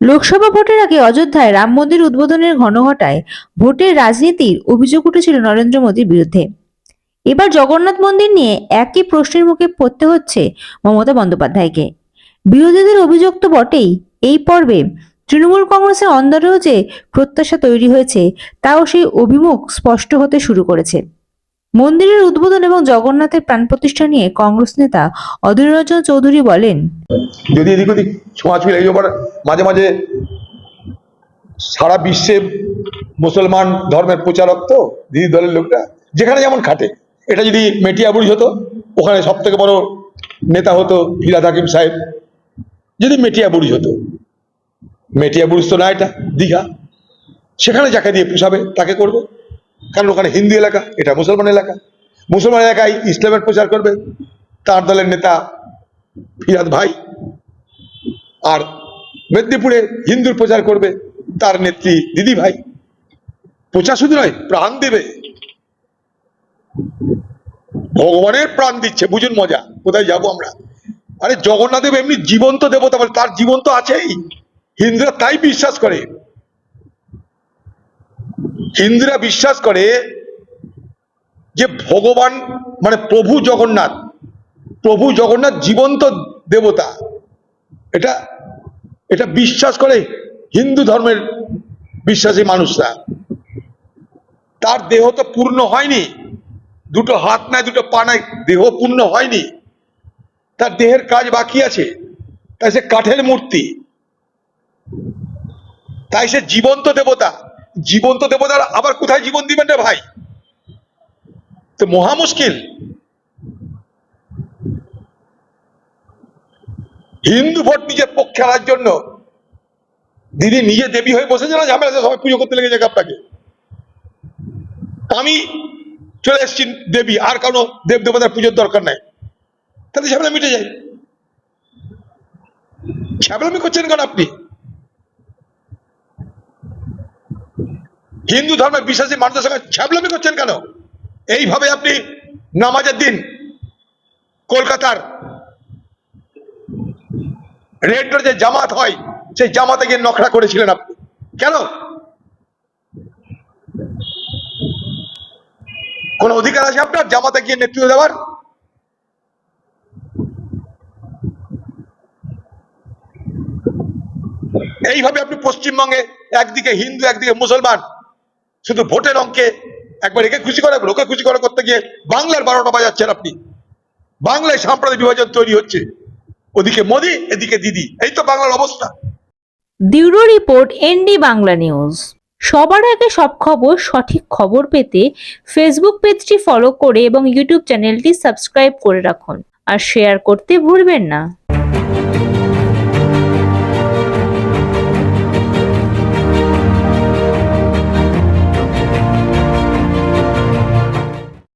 লোকসভা ভোটের আগে অযোধ্যায় রাম মন্দির উদ্বোধনের ঘনঘটায় ভোটের রাজনীতির অভিযোগ উঠেছিল নরেন্দ্র মোদীর বিরুদ্ধে। এবার জগন্নাথ মন্দির নিয়ে একই প্রশ্নের মুখে পড়তে হচ্ছে মমতা বন্দ্যোপাধ্যায়কে। বিরোধীদের অভিযোগ তো বটেই, এই পর্বে তৃণমূল কংগ্রেসের অন্দরেও যে প্রত্যাশা তৈরি হয়েছে, তাও সেই অভিমুখ স্পষ্ট হতে শুরু করেছে। মন্দিরের উদ্বোধন এবং জগন্নাথের প্রাণ প্রতিষ্ঠা নিয়ে কংগ্রেস নেতা অধীর রঞ্জন চৌধুরী বলেন, যদি এদিক ওদিক ছোঁয়াছুঁই লাগে আবার মাঝে মাঝে সারা বিশ্বে মুসলমান ধর্মের প্রচারক তো, দিদি দলের লোকটা যেখানে যেমন খাটে। এটা যদি মেটিয়াবুড়ি হতো, ওখানে সব থেকে বড় নেতা হতো ফিরাদ হাকিম সাহেব। যদি মেটিয়াবুড়ি হতো, মেটিয়াবুড়ি তো না এটা, দীঘা। সেখানে যাকে দিয়ে পুষাবে, তাকে করবে। কারণ ওখানে হিন্দু এলাকা, এটা মুসলমান এলাকা। মুসলমান এলাকায় ইসলামের প্রচার করবে তার দলের নেতা ফিরাদ ভাই। আর মেদিনীপুরে হিন্দুর প্রচার করবে তার নেত্রী দিদি ভাই। প্রচার শুধু নয়, প্রাণ দেবে। ভগবানের প্রাণ দিচ্ছে, বুঝুন মজা, কোথায় যাব আমরা? আরে জগন্নাথ দেব এমনি জীবন্ত দেবতা বলে, তার জীবন তো আছেই। হিন্দুরা তাই বিশ্বাস করে। হিন্দুরা বিশ্বাস করে যে ভগবান মানে প্রভু জগন্নাথ প্রভু জগন্নাথ জীবন্ত দেবতা। এটা এটা বিশ্বাস করে হিন্দু ধর্মের বিশ্বাসী মানুষরা। তার দেহ তো পূর্ণ হয়নি। দুটো হাত নাই, দুটো পা নাই, দেহ পূর্ণ হয়নি। তার দেহের কাজ বাকি আছে। তাই সে কাঠের মূর্তি। তাই সে জীবন্ত দেবতা। জীবন্ত দেবতার, আবার কোথায় জীবন দিবেন রে ভাই? তো মহা মুশকিল। হিন্দু ভোট নিজের পক্ষে আনার জন্য দিদি নিজে দেবী হয়ে বসেছে না? ঝামেলা সবাই পুজো করতে লেগে যাক আপনাকে। আমি চলে এসেছি দেবী, আর কারও দেব দেবতার পুজোর দরকার নাই। তাহলে ঝামেলা মিটে যায়। ঝামেলামি করছেন কেন আপনি? হিন্দু ধর্মের বিশ্বাসী মানুষের সঙ্গে ছ্যাবলামি করছেন কেন? এইভাবে আপনি নামাজের দিন কলকাতার রেড যে জামাত হয়, সেই জামাতে গিয়ে নখরা করেছিলেন আপনি। কেন? কোন অধিকার আছে আপনার জামাতে গিয়ে নেতৃত্ব দেওয়ার? এইভাবে আপনি পশ্চিমবঙ্গে একদিকে হিন্দু, একদিকে মুসলমান শুধু ভোটের অঙ্কে একবার একে খুশি করে ওকে খুশি করে করতে গিয়ে বাংলার বারোটা বাজাচ্ছেন আপনি। বাংলায় সাম্প্রদায়িক বিভাজন তৈরি হচ্ছে। ওদিকে মোদি, এদিকে দিদি। এই তো বাংলার অবস্থা। Bureau report ND Bangla news. সবার আগে সব খবর, সঠিক খবর পেতে ফেসবুক পেজটি ফলো করে এবং ইউটিউব চ্যানেলটি সাবস্ক্রাইব করে রাখুন। আর শেয়ার করতে ভুলবেন না।